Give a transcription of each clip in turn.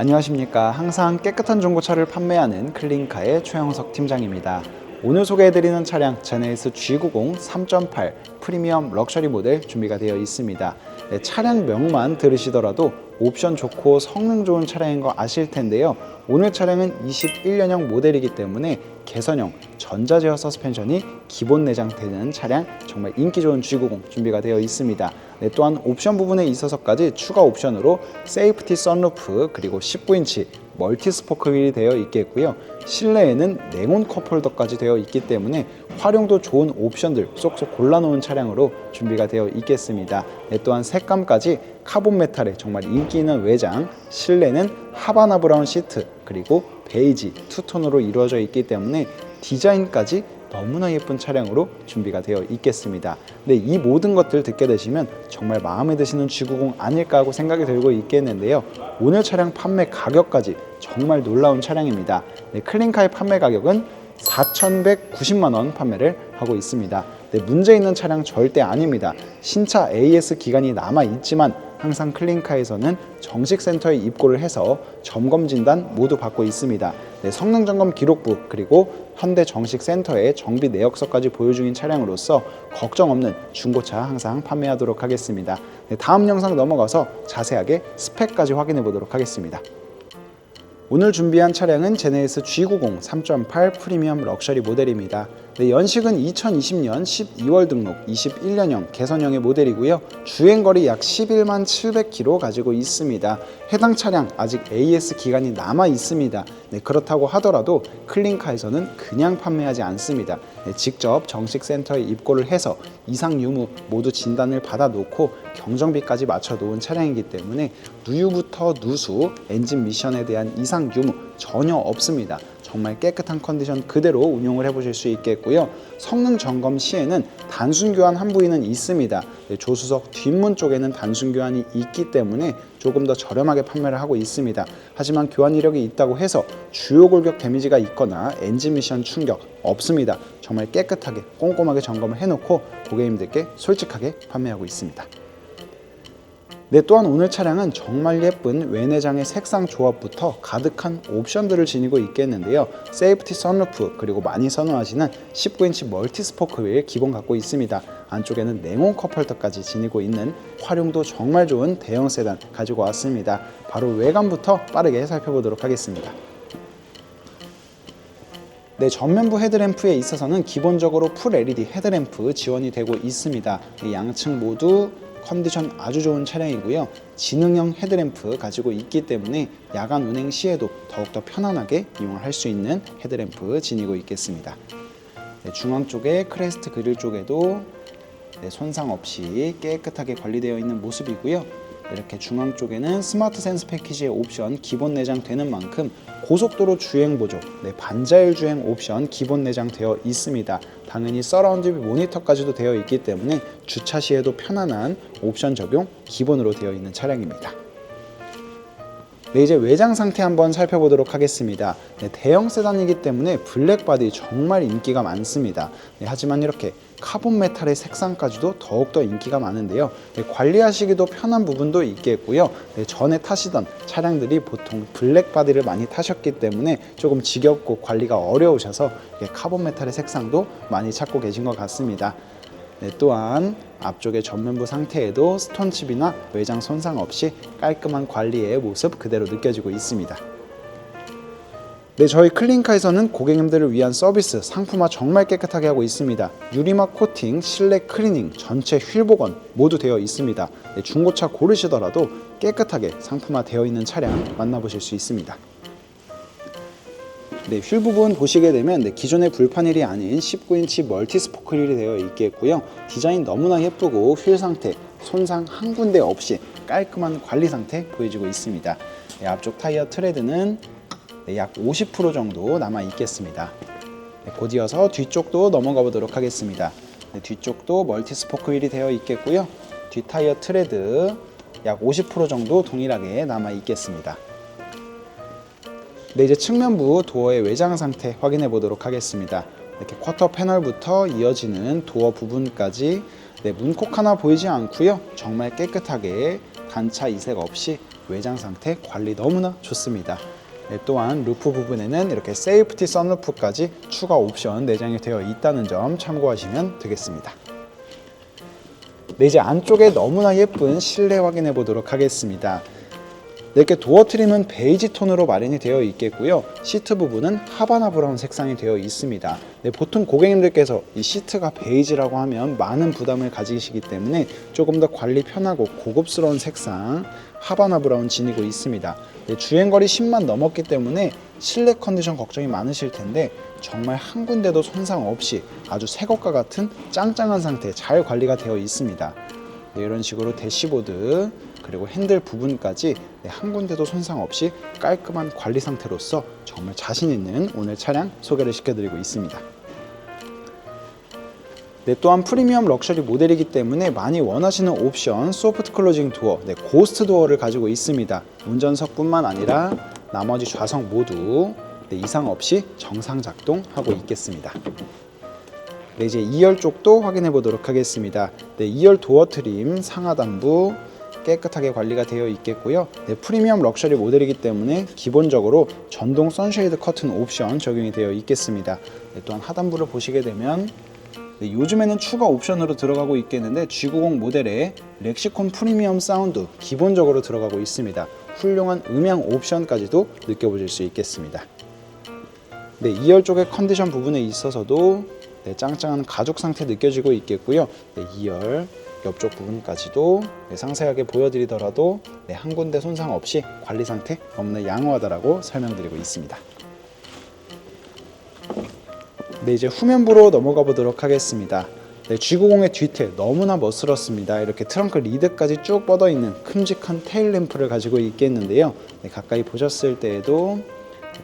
안녕하십니까. 항상 깨끗한 중고차를 판매하는 클린카의 최영석 팀장입니다. 오늘 소개해드리는 차량 제네시스 G90 3.8 프리미엄 럭셔리 모델 준비가 되어 있습니다. 네, 차량명만 들으시더라도 옵션 좋고 성능 좋은 차량인 거 아실 텐데요. 오늘 차량은 21년형 모델이기 때문에 개선형 전자제어 서스펜션이 기본 내장되는 차량 정말 인기 좋은 G90 준비가 되어 있습니다. 네, 또한 옵션 부분에 있어서까지 추가 옵션으로 세이프티 선루프 그리고 19인치 멀티 스포크 휠이 되어 있겠고요. 실내에는 냉온 컵홀더까지 되어 있기 때문에 활용도 좋은 옵션들 쏙쏙 골라놓은 차량으로 준비가 되어 있겠습니다. 네, 또한 색감까지 카본 메탈의 정말 인기 있는 외장, 실내는 하바나 브라운 시트 그리고 베이지 투톤으로 이루어져 있기 때문에 디자인까지 너무나 예쁜 차량으로 준비가 되어 있겠습니다. 근데 이 모든 것들 듣게 되시면 정말 마음에 드시는 G90 아닐까 하고 생각이 들고 있겠는데요. 오늘 차량 판매 가격까지 정말 놀라운 차량입니다. 네, 클린카의 판매 가격은 4,190만 원 판매를 하고 있습니다. 네, 문제 있는 차량 절대 아닙니다. 신차 AS 기간이 남아 있지만 항상 클린카에서는 정식 센터에 입고를 해서 점검 진단 모두 받고 있습니다. 네, 성능 점검 기록부 그리고 현대 정식 센터의 정비 내역서까지 보유 중인 차량으로서 걱정 없는 중고차 항상 판매하도록 하겠습니다. 네, 다음 영상 넘어가서 자세하게 스펙까지 확인해 보도록 하겠습니다. 오늘 준비한 차량은 제네시스 G90 3.8 프리미엄 럭셔리 모델입니다. 네, 연식은 2020년 12월 등록 21년형 개선형의 모델이고요. 주행거리 약 11만 700km 가지고 있습니다. 해당 차량 아직 AS 기간이 남아 있습니다. 네, 그렇다고 하더라도 클린카에서는 그냥 판매하지 않습니다. 네, 직접 정식 센터에 입고를 해서 이상 유무 모두 진단을 받아 놓고 경정비까지 맞춰 놓은 차량이기 때문에 누유부터 누수, 엔진 미션에 대한 이상 유무 전혀 없습니다. 정말 깨끗한 컨디션 그대로 운용을 해보실 수 있겠고요. 성능 점검 시에는 단순 교환 한 부위는 있습니다. 네, 조수석 뒷문 쪽에는 단순 교환이 있기 때문에 조금 더 저렴하게 판매를 하고 있습니다. 하지만 교환 이력이 있다고 해서 주요 골격 데미지가 있거나 엔진 미션 충격 없습니다. 정말 깨끗하게 꼼꼼하게 점검을 해놓고 고객님들께 솔직하게 판매하고 있습니다. 네, 또한 오늘 차량은 정말 예쁜 외내장의 색상 조합부터 가득한 옵션들을 지니고 있겠는데요. 세이프티 선루프 그리고 많이 선호하시는 19인치 멀티 스포크 휠 기본 갖고 있습니다. 안쪽에는 냉온 컵홀더까지 지니고 있는 활용도 정말 좋은 대형 세단 가지고 왔습니다. 바로 외관부터 빠르게 살펴보도록 하겠습니다. 네, 전면부 헤드램프에 있어서는 기본적으로 풀 LED 헤드램프 지원이 되고 있습니다. 이 양측 모두 컨디션 아주 좋은 차량이고요. 지능형 헤드램프 가지고 있기 때문에 야간 운행 시에도 더욱더 편안하게 이용을 할 수 있는 헤드램프 지니고 있겠습니다. 네, 중앙 쪽에 크레스트 그릴 쪽에도 네, 손상 없이 깨끗하게 관리되어 있는 모습이고요. 이렇게 중앙 쪽에는 스마트 센스 패키지의 옵션 기본 내장되는 만큼 고속도로 주행 보조, 네, 반자율 주행 옵션 기본 내장되어 있습니다. 당연히 서라운드 뷰 모니터까지도 되어 있기 때문에 주차 시에도 편안한 옵션 적용 기본으로 되어 있는 차량입니다. 네, 이제 외장 상태 한번 살펴보도록 하겠습니다. 네, 대형 세단이기 때문에 블랙 바디 정말 인기가 많습니다. 네, 하지만 이렇게 카본 메탈의 색상까지도 더욱더 인기가 많은데요. 네, 관리하시기도 편한 부분도 있겠고요. 네, 전에 타시던 차량들이 보통 블랙 바디를 많이 타셨기 때문에 조금 지겹고 관리가 어려우셔서 이렇게 카본 메탈의 색상도 많이 찾고 계신 것 같습니다. 네, 또한 앞쪽의 전면부 상태에도 스톤칩이나 외장 손상 없이 깔끔한 관리의 모습 그대로 느껴지고 있습니다. 네, 저희 클린카에서는 고객님들을 위한 서비스 상품화 정말 깨끗하게 하고 있습니다. 유리막 코팅, 실내 클리닝, 전체 휠 복원 모두 되어 있습니다. 네, 중고차 고르시더라도 깨끗하게 상품화 되어 있는 차량 만나보실 수 있습니다. 네, 휠 부분 보시게 되면 네, 기존의 불판일이 아닌 19인치 멀티 스포크 휠이 되어 있겠고요. 디자인 너무나 예쁘고 휠 상태 손상 한 군데 없이 깔끔한 관리 상태 보여지고 있습니다. 네, 앞쪽 타이어 트레드는 네, 약 50% 정도 남아 있겠습니다. 네, 곧 이어서 뒤쪽도 넘어가 보도록 하겠습니다. 네, 뒤쪽도 멀티 스포크 휠이 되어 있겠고요. 뒷 타이어 트레드 약 50% 정도 동일하게 남아 있겠습니다. 네, 이제 측면부 도어의 외장 상태 확인해 보도록 하겠습니다. 이렇게 쿼터 패널부터 이어지는 도어 부분까지 네, 문콕 하나 보이지 않고요. 정말 깨끗하게 단차 이색 없이 외장 상태 관리 너무나 좋습니다. 네, 또한 루프 부분에는 이렇게 세이프티 선루프까지 추가 옵션 내장이 되어 있다는 점 참고하시면 되겠습니다. 네, 이제 안쪽에 너무나 예쁜 실내 확인해 보도록 하겠습니다. 네, 이렇게 도어 트림은 베이지 톤으로 마련이 되어 있겠고요. 시트 부분은 하바나 브라운 색상이 되어 있습니다. 네, 보통 고객님들께서 이 시트가 베이지라고 하면 많은 부담을 가지시기 때문에 조금 더 관리 편하고 고급스러운 색상 하바나 브라운 지니고 있습니다. 네, 주행거리 10만 넘었기 때문에 실내 컨디션 걱정이 많으실 텐데 정말 한 군데도 손상 없이 아주 새 것과 같은 짱짱한 상태 잘 관리가 되어 있습니다. 네, 이런 식으로 대시보드 그리고 핸들 부분까지 네, 한 군데도 손상 없이 깔끔한 관리 상태로서 정말 자신 있는 오늘 차량 소개를 시켜드리고 있습니다. 네, 또한 프리미엄 럭셔리 모델이기 때문에 많이 원하시는 옵션 소프트 클로징 도어, 네, 고스트 도어를 가지고 있습니다. 운전석뿐만 아니라 나머지 좌석 모두 네, 이상 없이 정상 작동하고 있겠습니다. 네, 이제 2열 쪽도 확인해 보도록 하겠습니다. 네, 2열 도어 트림 상하단부 깨끗하게 관리가 되어 있겠고요. 네, 프리미엄 럭셔리 모델이기 때문에 기본적으로 전동 선쉐이드 커튼 옵션 적용이 되어 있겠습니다. 네, 또한 하단부를 보시게 되면 네, 요즘에는 추가 옵션으로 들어가고 있겠는데 G90 모델에 렉시콘 프리미엄 사운드 기본적으로 들어가고 있습니다. 훌륭한 음향 옵션까지도 느껴보실 수 있겠습니다. 네, 2열 쪽의 컨디션 부분에 있어서도 네, 짱짱한 가죽 상태 느껴지고 있겠고요. 네, 2열 옆쪽 부분까지도 네, 상세하게 보여드리더라도 네, 한 군데 손상 없이 관리 상태 너무나 양호하다라고 설명드리고 있습니다. 네, 이제 후면부로 넘어가 보도록 하겠습니다. 네, G90의 뒤태 너무나 멋스럽습니다. 이렇게 트렁크 리드까지 쭉 뻗어 있는 큼직한 테일 램프를 가지고 있겠는데요. 네, 가까이 보셨을 때에도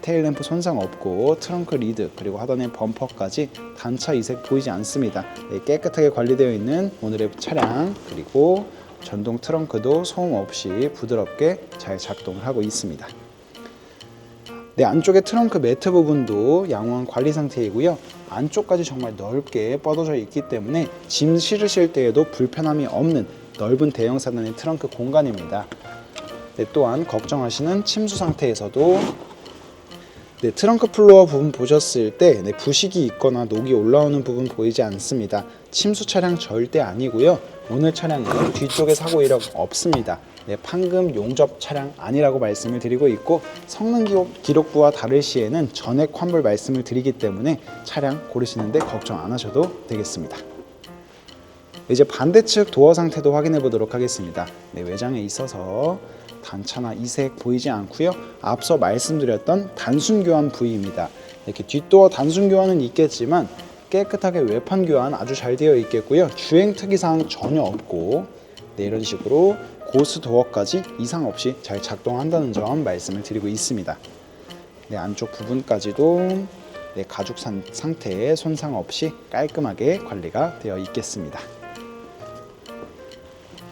테일 램프 손상 없고 트렁크 리드 그리고 하단의 범퍼까지 단차 이색 보이지 않습니다. 네, 깨끗하게 관리되어 있는 오늘의 차량 그리고 전동 트렁크도 소음 없이 부드럽게 잘 작동을 하고 있습니다. 네, 안쪽에 트렁크 매트 부분도 양호한 관리 상태이고요. 안쪽까지 정말 넓게 뻗어져 있기 때문에 짐 실으실 때에도 불편함이 없는 넓은 대형 사단의 트렁크 공간입니다. 네, 또한 걱정하시는 침수 상태에서도 네, 트렁크 플로어 부분 보셨을 때 네, 부식이 있거나 녹이 올라오는 부분 보이지 않습니다. 침수 차량 절대 아니고요. 오늘 차량은 뒤쪽에 사고 이력 없습니다. 네, 판금 용접 차량 아니라고 말씀을 드리고 있고 성능 기록, 기록부와 다를 시에는 전액 환불 말씀을 드리기 때문에 차량 고르시는데 걱정 안 하셔도 되겠습니다. 이제 반대측 도어 상태도 확인해 보도록 하겠습니다. 네, 외장에 있어서 단차나 이색 보이지 않고요. 앞서 말씀드렸던 단순 교환 부위입니다. 이렇게 뒷도어 단순 교환은 있겠지만 깨끗하게 외판 교환 아주 잘 되어 있겠고요. 주행 특이사항 전혀 없고 네, 이런 식으로 고스 도어까지 이상 없이 잘 작동한다는 점 말씀을 드리고 있습니다. 네, 안쪽 부분까지도 네, 가죽 산, 상태에 손상 없이 깔끔하게 관리가 되어 있겠습니다.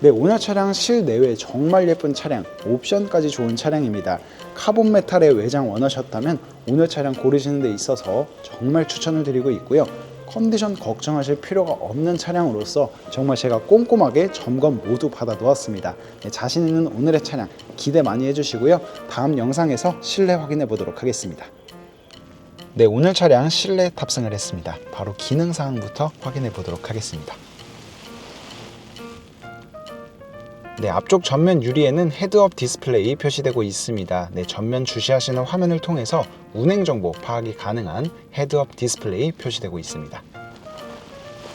네, 오늘 차량 실내외 정말 예쁜 차량, 옵션까지 좋은 차량입니다. 카본 메탈의 외장 원하셨다면 오늘 차량 고르시는 데 있어서 정말 추천을 드리고 있고요. 컨디션 걱정하실 필요가 없는 차량으로서 정말 제가 꼼꼼하게 점검 모두 받아 놓았습니다. 네, 자신 있는 오늘의 차량 기대 많이 해주시고요. 다음 영상에서 실내 확인해 보도록 하겠습니다. 네, 오늘 차량 실내 탑승을 했습니다. 바로 기능 사항부터 확인해 보도록 하겠습니다. 네, 앞쪽 전면 유리에는 헤드업 디스플레이 표시되고 있습니다. 네, 전면 주시하시는 화면을 통해서 운행 정보 파악이 가능한 헤드업 디스플레이 표시되고 있습니다.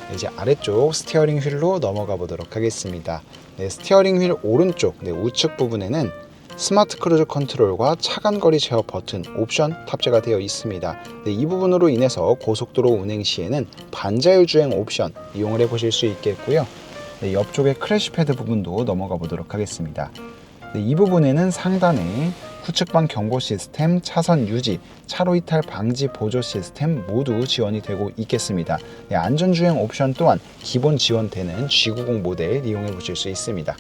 네, 이제 아래쪽 스티어링 휠로 넘어가 보도록 하겠습니다. 네, 스티어링 휠 오른쪽 네, 우측 부분에는 스마트 크루즈 컨트롤과 차간거리 제어 버튼 옵션 탑재가 되어 있습니다. 네, 이 부분으로 인해서 고속도로 운행 시에는 반자율 주행 옵션 이용을 해보실 수 있겠고요. 네, 옆쪽에 크래시 패드 부분도 넘어가 보도록 하겠습니다. 네, 이 부분에는 상단에 후측방 경고 시스템, 차선 유지, 차로 이탈 방지 보조 시스템 모두 지원이 되고 있겠습니다. 네, 안전주행 옵션 또한 기본 지원되는 G90 모델 이용해 보실 수 있습니다.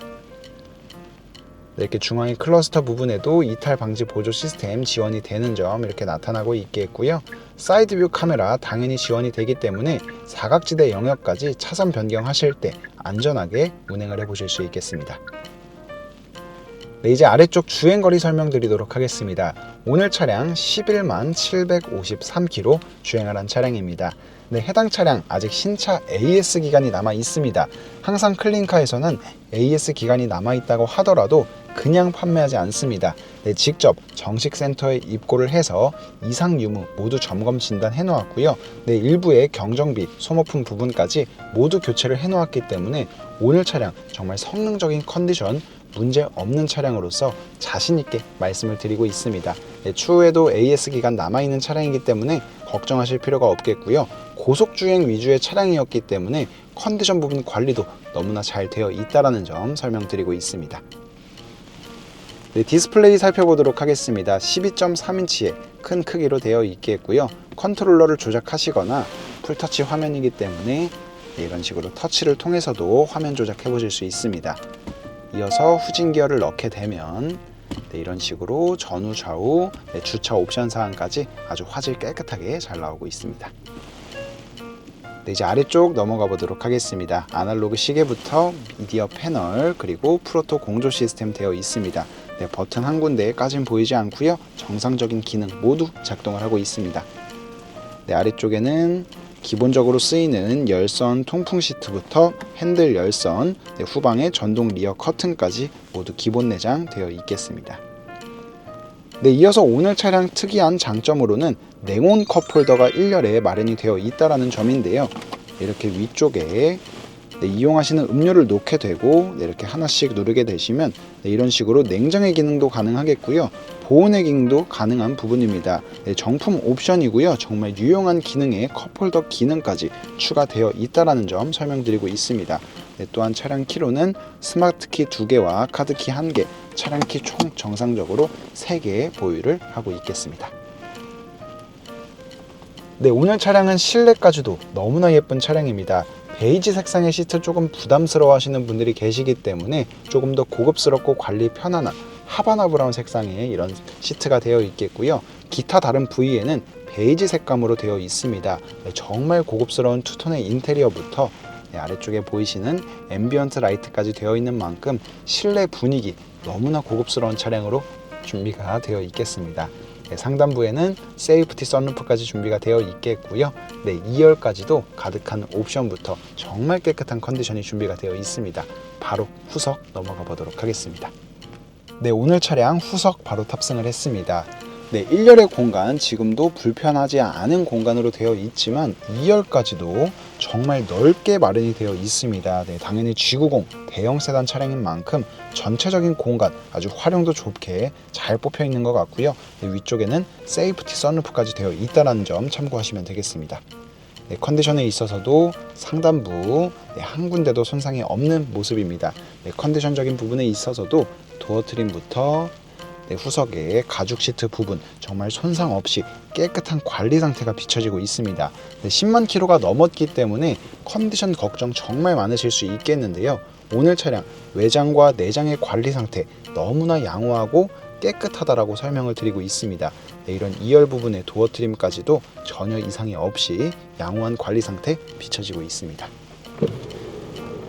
네, 이렇게 중앙의 클러스터 부분에도 이탈 방지 보조 시스템 지원이 되는 점 이렇게 나타나고 있겠고요. 사이드 뷰 카메라 당연히 지원이 되기 때문에 사각지대 영역까지 차선 변경하실 때 안전하게 운행을 해보실 수 있겠습니다. 네, 이제 아래쪽 주행거리 설명드리도록 하겠습니다. 오늘 차량 11만 753km 주행을 한 차량입니다. 네, 해당 차량 아직 신차 AS 기간이 남아 있습니다. 항상 클린카에서는 AS 기간이 남아 있다고 하더라도 그냥 판매하지 않습니다. 네, 직접 정식 센터에 입고를 해서 이상 유무 모두 점검 진단 해 놓았고요. 네, 일부의 경정비, 소모품 부분까지 모두 교체를 해 놓았기 때문에 오늘 차량 정말 성능적인 컨디션 문제 없는 차량으로서 자신 있게 말씀을 드리고 있습니다. 네, 추후에도 AS 기간 남아 있는 차량이기 때문에 걱정하실 필요가 없겠고요. 고속 주행 위주의 차량이었기 때문에 컨디션 부분 관리도 너무나 잘 되어 있다라는 점 설명드리고 있습니다. 네, 디스플레이 살펴보도록 하겠습니다. 12.3인치의 큰 크기로 되어 있겠고요. 컨트롤러를 조작하시거나 풀터치 화면이기 때문에 네, 이런 식으로 터치를 통해서도 화면 조작해 보실 수 있습니다. 이어서 후진 기어를 넣게 되면 네, 이런 식으로 전후 좌우 네, 주차 옵션 사항까지 아주 화질 깨끗하게 잘 나오고 있습니다. 네, 이제 아래쪽 넘어가 보도록 하겠습니다. 아날로그 시계부터 미디어 패널 그리고 프로토 공조 시스템 되어 있습니다. 네, 버튼 한 군데까진 보이지 않고요. 정상적인 기능 모두 작동을 하고 있습니다. 네, 아래쪽에는 기본적으로 쓰이는 열선 통풍 시트부터 핸들 열선, 네, 후방의 전동 리어 커튼까지 모두 기본 내장 되어 있겠습니다. 네, 이어서 오늘 차량 특이한 장점으로는 냉온 컵홀더가 1열에 마련이 되어 있다라는 점인데요. 이렇게 위쪽에 네, 이용하시는 음료를 놓게 되고 네, 이렇게 하나씩 누르게 되시면 네, 이런 식으로 냉장의 기능도 가능하겠고요. 보온의 기능도 가능한 부분입니다. 네, 정품 옵션이고요. 정말 유용한 기능에 컵홀더 기능까지 추가되어 있다라는 점 설명드리고 있습니다. 네, 또한 차량 키로는 스마트 키 2개와 카드 키 1개, 차량 키 총 정상적으로 3개 보유를 하고 있겠습니다. 네, 오늘 차량은 실내까지도 너무나 예쁜 차량입니다. 베이지 색상의 시트 조금 부담스러워 하시는 분들이 계시기 때문에 조금 더 고급스럽고 관리 편안한 하바나 브라운 색상의 이런 시트가 되어 있겠고요. 기타 다른 부위에는 베이지 색감으로 되어 있습니다. 네, 정말 고급스러운 투톤의 인테리어부터 네, 아래쪽에 보이시는 앰비언트 라이트까지 되어 있는 만큼 실내 분위기 너무나 고급스러운 차량으로 준비가 되어 있겠습니다. 네, 상단부에는 세이프티 썬루프까지 준비가 되어 있겠고요. 네, 2열까지도 가득한 옵션부터 정말 깨끗한 컨디션이 준비가 되어 있습니다. 바로 후석 넘어가 보도록 하겠습니다. 네, 오늘 차량 후석 바로 탑승을 했습니다. 네, 1열의 공간 지금도 불편하지 않은 공간으로 되어 있지만 2열까지도 정말 넓게 마련이 되어 있습니다. 네, 당연히 G90 대형 세단 차량인 만큼 전체적인 공간 아주 활용도 좋게 잘 뽑혀 있는 것 같고요. 네, 위쪽에는 세이프티 썬루프까지 되어 있다는 점 참고하시면 되겠습니다. 네, 컨디션에 있어서도 상단부 네, 한 군데도 손상이 없는 모습입니다. 네, 컨디션적인 부분에 있어서도 도어 트림부터 네, 후석의 가죽 시트 부분 정말 손상 없이 깨끗한 관리 상태가 비춰지고 있습니다. 네, 10만 킬로가 넘었기 때문에 컨디션 걱정 정말 많으실 수 있겠는데요. 오늘 차량 외장과 내장의 관리 상태 너무나 양호하고 깨끗하다라고 설명을 드리고 있습니다. 네, 이런 2열 부분의 도어 트림까지도 전혀 이상이 없이 양호한 관리 상태 비춰지고 있습니다.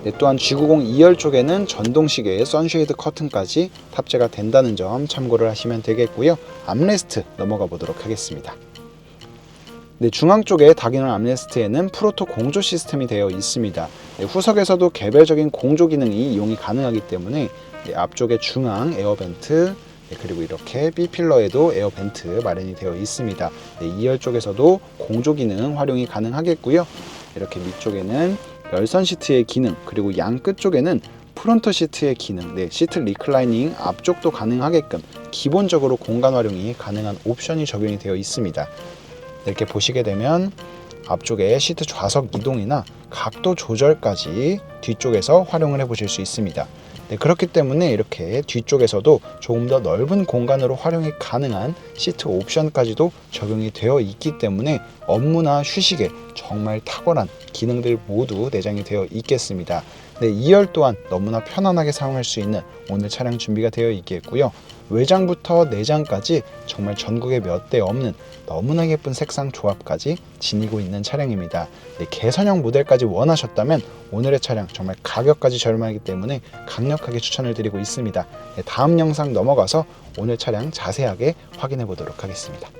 네, 또한 G90 2열 쪽에는 전동시계의 선쉐이드 커튼까지 탑재가 된다는 점 참고를 하시면 되겠고요. 암레스트 넘어가 보도록 하겠습니다. 네, 중앙 쪽에 다기널 암레스트에는 프로토 공조 시스템이 되어 있습니다. 네, 후석에서도 개별적인 공조 기능이 이용이 가능하기 때문에 네, 앞쪽에 중앙 에어벤트 네, 그리고 이렇게 B 필러에도 에어벤트 마련이 되어 있습니다. 네, 2열 쪽에서도 공조 기능 활용이 가능하겠고요. 이렇게 밑쪽에는 열선 시트의 기능 그리고 양 끝 쪽에는 프론트 시트의 기능, 네, 시트 리클라이닝 앞쪽도 가능하게끔 기본적으로 공간 활용이 가능한 옵션이 적용이 되어 있습니다. 이렇게 보시게 되면 앞쪽에 시트 좌석 이동이나 각도 조절까지 뒤쪽에서 활용을 해 보실 수 있습니다. 네, 그렇기 때문에 이렇게 뒤쪽에서도 조금 더 넓은 공간으로 활용이 가능한 시트 옵션까지도 적용이 되어 있기 때문에 업무나 휴식에 정말 탁월한 기능들 모두 내장이 되어 있겠습니다. 네, 2열 또한 너무나 편안하게 사용할 수 있는 오늘 차량 준비가 되어 있겠고요. 외장부터 내장까지 정말 전국에 몇 대 없는 너무나 예쁜 색상 조합까지 지니고 있는 차량입니다. 네, 개선형 모델까지 원하셨다면 오늘의 차량 정말 가격까지 저렴하기 때문에 강력하게 추천을 드리고 있습니다. 네, 다음 영상 넘어가서 오늘 차량 자세하게 확인해 보도록 하겠습니다.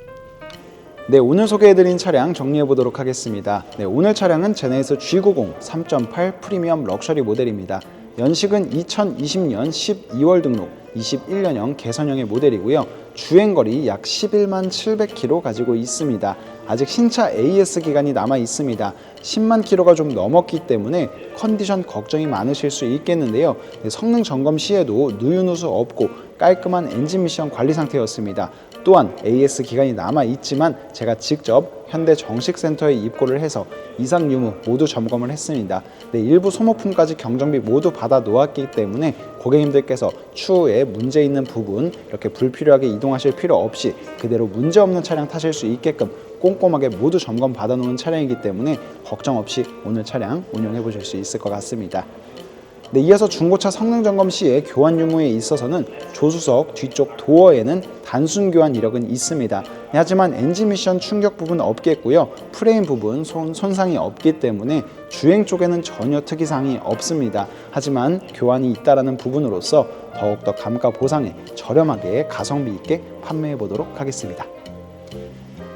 네, 오늘 소개해드린 차량 정리해 보도록 하겠습니다. 네, 오늘 차량은 제네시스 G90 3.8 프리미엄 럭셔리 모델입니다. 연식은 2020년 12월 등록, 21년형 개선형의 모델이고요. 주행거리 약 11만 700km 가지고 있습니다. 아직 신차 AS 기간이 남아 있습니다. 10만 킬로가 좀 넘었기 때문에 컨디션 걱정이 많으실 수 있겠는데요. 네, 성능 점검 시에도 누유누수 없고 깔끔한 엔진 미션 관리 상태였습니다. 또한 AS 기간이 남아 있지만 제가 직접 현대 정식센터에 입고를 해서 이상 유무 모두 점검을 했습니다. 네, 일부 소모품까지 경정비 모두 받아 놓았기 때문에 고객님들께서 추후에 문제 있는 부분 이렇게 불필요하게 이동하실 필요 없이 그대로 문제 없는 차량 타실 수 있게끔 꼼꼼하게 모두 점검 받아 놓은 차량이기 때문에 걱정 없이 오늘 차량 운영해 보실 수 있을 것 같습니다. 네, 이어서 중고차 성능 점검 시에 교환 유무에 있어서는 조수석 뒤쪽 도어에는 단순 교환 이력은 있습니다. 네, 하지만 엔진 미션 충격 부분 없겠고요. 프레임 부분 손, 손상이 없기 때문에 주행 쪽에는 전혀 특이사항이 없습니다. 하지만 교환이 있다라는 부분으로서 더욱더 감가 보상에 저렴하게 가성비 있게 판매해 보도록 하겠습니다.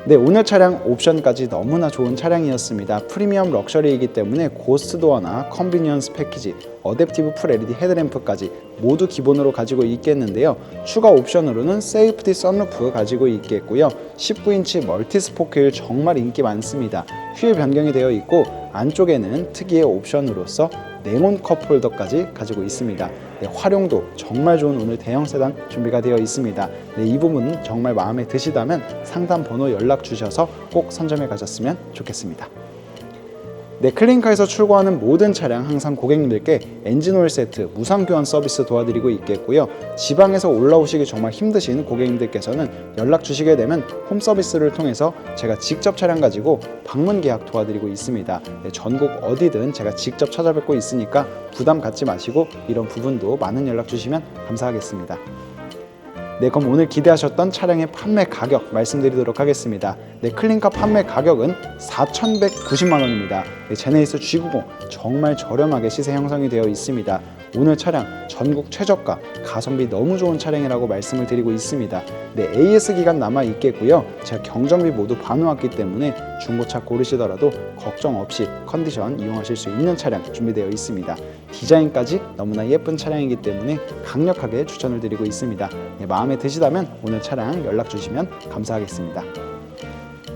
네, 오늘 차량 옵션까지 너무나 좋은 차량이었습니다. 프리미엄 럭셔리이기 때문에 고스트 도어나 컨비니언스 패키지, 어댑티브 풀 LED 헤드램프까지 모두 기본으로 가지고 있겠는데요. 추가 옵션으로는 세이프티 썬루프 가지고 있겠고요. 19인치 멀티 스포크 휠 정말 인기 많습니다. 휠 변경이 되어 있고 안쪽에는 특이의 옵션으로서 네몬 컵홀더까지 가지고 있습니다. 네, 활용도 정말 좋은 오늘 대형 세단 준비가 되어 있습니다. 네, 이 부분 정말 마음에 드시다면 상담 번호 연락 주셔서 꼭 선점해 가셨으면 좋겠습니다. 네, 클린카에서 출고하는 모든 차량 항상 고객님들께 엔진 오일 세트 무상 교환 서비스 도와드리고 있겠고요. 지방에서 올라오시기 정말 힘드신 고객님들께서는 연락 주시게 되면 홈 서비스를 통해서 제가 직접 차량 가지고 방문 계약 도와드리고 있습니다. 네, 전국 어디든 제가 직접 찾아뵙고 있으니까 부담 갖지 마시고 이런 부분도 많은 연락 주시면 감사하겠습니다. 네, 그럼 오늘 기대하셨던 차량의 판매 가격 말씀드리도록 하겠습니다. 네, 클린카 판매 가격은 4,190만 원입니다. 네, 제네시스 G90 정말 저렴하게 시세 형성이 되어 있습니다. 오늘 차량 전국 최저가 가성비 너무 좋은 차량이라고 말씀을 드리고 있습니다. 네, AS 기간 남아 있겠고요. 제가 경정비 모두 봐놓았기 때문에 중고차 고르시더라도 걱정 없이 컨디션 이용하실 수 있는 차량 준비되어 있습니다. 디자인까지 너무나 예쁜 차량이기 때문에 강력하게 추천을 드리고 있습니다. 네, 마음에 드시다면 오늘 차량 연락 주시면 감사하겠습니다.